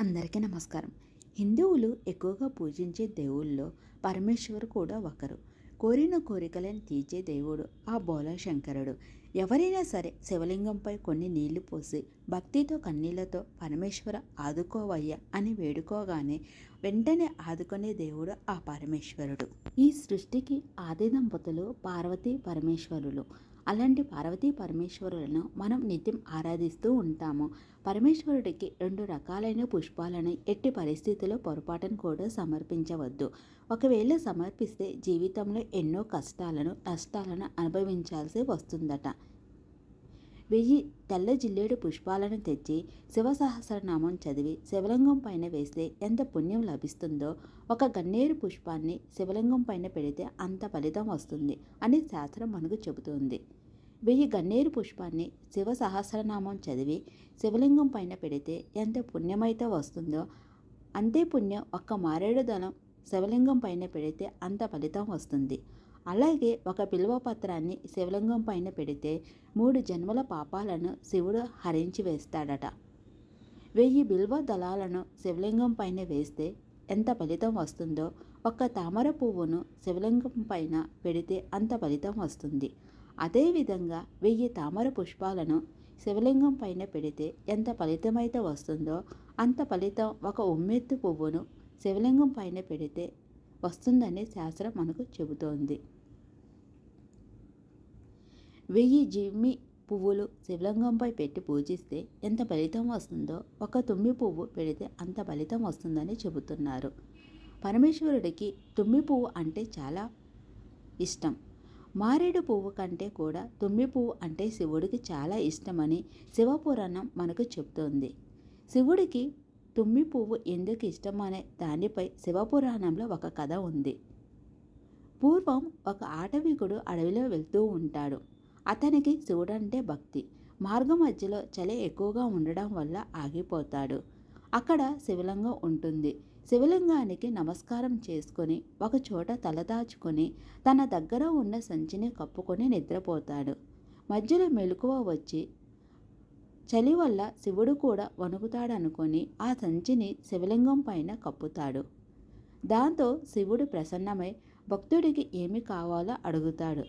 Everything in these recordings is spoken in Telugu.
అందరికీ నమస్కారం. హిందువులు ఎక్కువగా పూజించే దేవుళ్ళలో పరమేశ్వరు కూడా ఒకరు. కోరిన కోరికలను తీర్చే దేవుడు ఆ బోలా శంకరుడు. ఎవరైనా సరే శివలింగంపై కొన్ని నీళ్ళు పోసి భక్తితో కన్నీళ్ళతో పరమేశ్వర ఆదుకోవయ్యా అని వేడుకోగానే వెంటనే ఆదుకునే దేవుడు ఆ పరమేశ్వరుడు. ఈ సృష్టికి ఆది దంపతులు పార్వతీ పరమేశ్వరులు. అలాంటి పార్వతీ పరమేశ్వరులను మనం నిత్యం ఆరాధిస్తూ ఉంటాము. పరమేశ్వరుడికి రెండు రకాలైన పుష్పాలను ఎట్టి పరిస్థితుల్లో పొరపాటును కూడా సమర్పించవద్దు. ఒకవేళ సమర్పిస్తే జీవితంలో ఎన్నో కష్టాలను నష్టాలను అనుభవించాల్సి వస్తుందట. వెయ్యి తెల్ల జిల్లేడు పుష్పాలను తెచ్చి శివసహస్రనామం చదివి శివలింగం పైన వేస్తే ఎంత పుణ్యం లభిస్తుందో ఒక గన్నేరు పుష్పాన్ని శివలింగం పైన పెడితే అంత ఫలితం వస్తుంది అని శాస్త్రం మనకు చెబుతుంది. వెయ్యి గన్నేరు పుష్పాన్ని శివ సహస్రనామం చదివి శివలింగం పైన పెడితే ఎంత పుణ్యమైతే వస్తుందో అంతే పుణ్యం ఒక్క మారేడు దళం శివలింగం పైన పెడితే అంత ఫలితం వస్తుంది. అలాగే ఒక పిలువ పత్రాన్ని శివలింగం పైన పెడితే మూడు జన్మల పాపాలను శివుడు హరించి వేస్తాడట. వెయ్యి బిల్వ దళాలను శివలింగం పైన వేస్తే ఎంత ఫలితం వస్తుందో ఒక్క తామర పువ్వును శివలింగం పైన పెడితే అంత ఫలితం వస్తుంది. అదేవిధంగా వెయ్యి తామర పుష్పాలను శివలింగం పైన పెడితే ఎంత ఫలితమైతే వస్తుందో అంత ఫలితం ఒక ఉమ్మెత్తు పువ్వును శివలింగం పైన పెడితే వస్తుందని శాస్త్రం మనకు చెబుతోంది. వెయ్యి జిమ్మి పువ్వులు శివలింగంపై పెట్టి పూజిస్తే ఎంత ఫలితం వస్తుందో ఒక తుమ్మి పువ్వు పెడితే అంత ఫలితం వస్తుందని చెబుతున్నారు. పరమేశ్వరుడికి తుమ్మి పువ్వు అంటే చాలా ఇష్టం. మారేడు పువ్వు కంటే కూడా తుమ్మి పువ్వు అంటే శివుడికి చాలా ఇష్టమని శివపురాణం మనకు చెబుతోంది. శివుడికి తుమ్మి పువ్వు ఎందుకు ఇష్టమనే దానిపై శివపురాణంలో ఒక కథ ఉంది. పూర్వం ఒక ఆటవికుడు అడవిలో వెళ్తూ ఉంటాడు. అతనికి శివుడంటే భక్తి. మార్గం మధ్యలో చలి ఎక్కువగా ఉండడం వల్ల ఆగిపోతాడు. అక్కడ శివలింగం ఉంటుంది. శివలింగానికి నమస్కారం చేసుకొని ఒక చోట తలదాచుకొని తన దగ్గర ఉన్న సంచిని కప్పుకొని నిద్రపోతాడు. మధ్యలో మెలకువ వచ్చి చలి వల్ల శివుడు కూడా వణుకుతాడనుకొని ఆ సంచిని శివలింగం పైన కప్పుతాడు. దాంతో శివుడు ప్రసన్నమై భక్తుడికి ఏమి కావాలో అడుగుతాడు.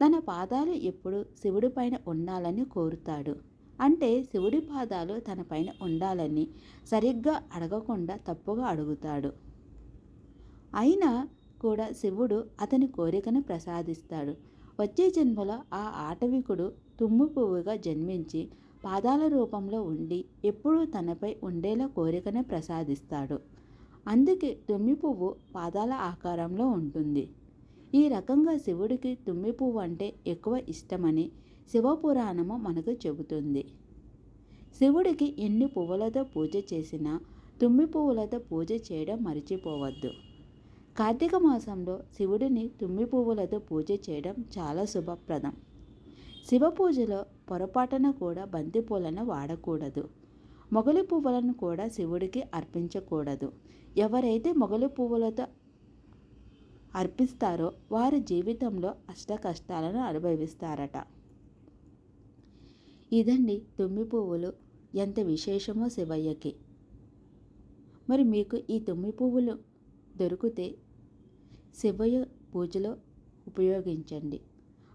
తన పాదాలు ఎప్పుడు శివుడి పైన ఉండాలని కోరుతాడు. అంటే శివుడి పాదాలు తన పైన ఉండాలని సరిగ్గా అడగకుండా తప్పుగా అడుగుతాడు. అయినా కూడా శివుడు అతని కోరికను ప్రసాదిస్తాడు. వచ్చే జన్మలో ఆ ఆటవికుడు తుమ్ము పువ్వుగా జన్మించి పాదాల రూపంలో ఉండి ఎప్పుడూ తనపై ఉండేలా కోరికను ప్రసాదిస్తాడు. అందుకే తుమ్మి పువ్వు పాదాల ఆకారంలో ఉంటుంది. ఈ రకంగా శివుడికి తుమ్మి పువ్వు అంటే ఎక్కువ ఇష్టమని శివపురాణము మనకు చెబుతుంది. శివుడికి ఎన్ని పువ్వులతో పూజ చేసినా తుమ్మి పువ్వులతో పూజ చేయడం మర్చిపోవద్దు. కార్తీక మాసంలో శివుడిని తుమ్మి పువ్వులతో పూజ చేయడం చాలా శుభప్రదం. శివ పూజలో పొరపాటున కూడా బంతి పూలను వాడకూడదు. మొగలి పువ్వులను కూడా శివుడికి అర్పించకూడదు. ఎవరైతే మొగలి పువ్వులతో అర్పిస్తారో వారి జీవితంలో అష్ట కష్టాలను అనుభవిస్తారట. ఇదండి తుమ్మి పువ్వులు. ఎంత విశేషమో శివయ్యకి. మరి మీకు ఈ తుమ్మి పువ్వులు దొరికితే శివయ్య పూజలో ఉపయోగించండి.